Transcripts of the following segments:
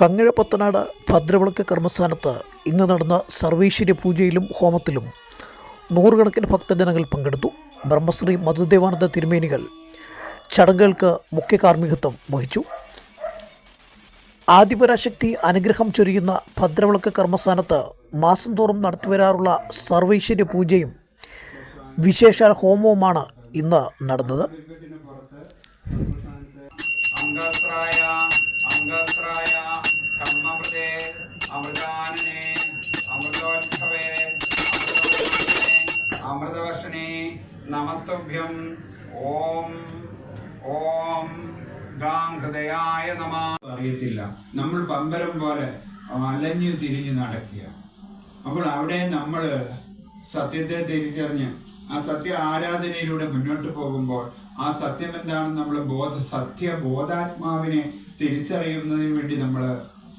കങ്ങഴപ്പത്തനാട് ഭദ്രവിളക്ക് കർമ്മസ്ഥാനത്ത് ഇന്ന് നടന്ന സർവീശ്വര്യ പൂജയിലും ഹോമത്തിലും നൂറുകണക്കിന് ഭക്തജനങ്ങൾ പങ്കെടുത്തു. ബ്രഹ്മശ്രീ മധുദേവാനന്ദ തിരുമേനികൾ ചടങ്ങുകൾക്ക് മുഖ്യ കാർമ്മികത്വം വഹിച്ചു. ആദിപരാശക്തി അനുഗ്രഹം ചൊരിയുന്ന ഭദ്രവിളക്ക് കർമ്മസ്ഥാനത്ത് മാസം തോറും നടത്തിവരാറുള്ള സർവൈശ്വര്യ പൂജയും വിശേഷാൽ ഹോമവുമാണ് ഇന്ന് നടന്നത്. അംഗസ്രായ അംഗസ്രായ നമസ്തുഭ്യം ഓം ഓം ഗാം ഹൃദയായ നമ അറിയത്തില്ല. നമ്മൾ പമ്പരം പോലെ അലഞ്ഞു തിരിഞ്ഞു നടക്കുക. അപ്പോൾ അവിടെ നമ്മൾ സത്യത്തെ തിരിച്ചറിഞ്ഞ് ആ സത്യ ആരാധനയിലൂടെ മുന്നോട്ട് പോകുമ്പോൾ ആ സത്യം എന്താണെന്ന് നമ്മൾ ബോധ സത്യ ബോധാത്മാവിനെ തിരിച്ചറിയുന്നതിന് വേണ്ടി നമ്മൾ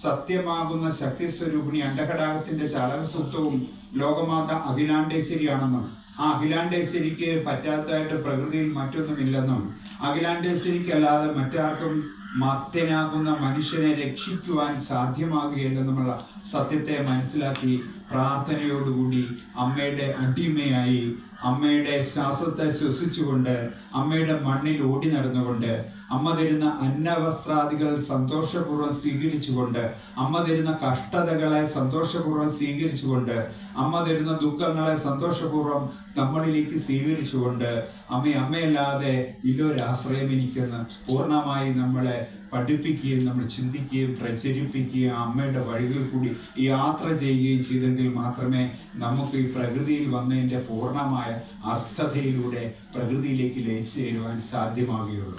സത്യമാകുന്ന ശക്തി സ്വരൂപിണി അണ്ടഘടാകത്തിന്റെ ചാലക സൂക്തവും ലോകമാത അഖിലാണ്ടേശ്വരിയാണെന്നും ആ അഖിലാണ്ടേശ്വരിക്ക് പറ്റാത്തതായിട്ട് പ്രകൃതിയിൽ മറ്റൊന്നുമില്ലെന്നും അഖിലാണ്ടേശ്വരിക്കല്ലാതെ മറ്റാർക്കും മർത്യനാകുന്ന മനുഷ്യനെ രക്ഷിക്കുവാൻ സാധ്യമാകുകയില്ലെന്നുമുള്ള സത്യത്തെ മനസ്സിലാക്കി പ്രാർത്ഥനയോടുകൂടി അമ്മയുടെ അടിമയായി അമ്മയുടെ ശ്വാസത്തെ ശ്വസിച്ചുകൊണ്ട് അമ്മയുടെ മണ്ണിൽ ഓടി നടന്നുകൊണ്ട് അമ്മ തരുന്ന അന്നവസ്ത്രാദികൾ സന്തോഷപൂർവം സ്വീകരിച്ചുകൊണ്ട് അമ്മ തരുന്ന കഷ്ടതകളെ സന്തോഷപൂർവം സ്വീകരിച്ചുകൊണ്ട് അമ്മ തരുന്ന ദുഃഖങ്ങളെ സന്തോഷപൂർവം നമ്മളിലേക്ക് സ്വീകരിച്ചുകൊണ്ട് അമ്മ അമ്മയല്ലാതെ ഇല്ലൊരാശ്രയം എനിക്കെന്ന് പൂർണമായി നമ്മളെ പഠിപ്പിക്കുകയും നമ്മൾ ചിന്തിക്കുകയും പ്രചരിപ്പിക്കുകയും അമ്മയുടെ വഴികൾ കൂടി യാത്ര ചെയ്യുകയും ചെയ്തെങ്കിൽ മാത്രമേ നമുക്ക് ഈ പ്രകൃതിയിൽ വന്നതിന്റെ പൂർണമായ അർത്ഥതയിലൂടെ പ്രകൃതിയിലേക്ക് ലയിച്ചു ചേരുവാൻ സാധ്യമാകുകയുള്ളൂ.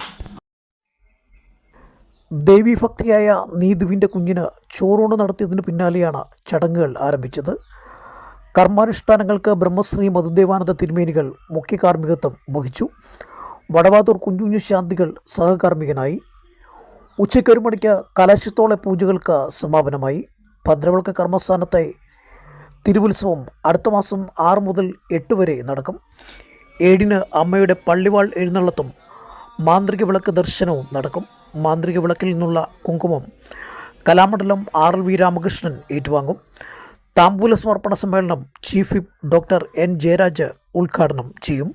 ദേവീഭക്തിയായ നീതുവിന്റെ കുഞ്ഞിന് ചോറൂണ് നടത്തിയതിന് പിന്നാലെയാണ് ചടങ്ങുകൾ ആരംഭിച്ചത്. കർമാനുഷ്ഠാനങ്ങൾക്ക് ബ്രഹ്മശ്രീ മധുദേവാനന്ദ തിരുമേനികൾ മുഖ്യ കാർമ്മികത്വം വഹിച്ചു. വടവാതൂർ കുഞ്ഞുഞ്ഞു ശാന്തികൾ സഹകാർമ്മികനായി. ഉച്ചയ്ക്ക് ഒരു മണിക്ക് കലാശത്തോളെ പൂജകൾക്ക് സമാപനമായി. ഭദ്രവൾക്ക് കർമ്മസ്ഥാനത്തെ തിരുവുത്സവം അടുത്ത മാസം ആറ് മുതൽ എട്ട് വരെ നടക്കും. ഏഴിന് അമ്മയുടെ പള്ളിവാൾ എഴുന്നള്ളത്തും മാന്ത്രിക വിളക്ക് ദർശനവും നടക്കും. മാന്ത്രിക വിളക്കിൽ നിന്നുള്ള കുങ്കുമം Kalamandalam R L V Ramakrishnan ഏറ്റുവാങ്ങും. താമ്പൂല സമർപ്പണ സമ്മേളനം chief whip doctor N Jayaraj ഉദ്ഘാടനം ചെയ്യും.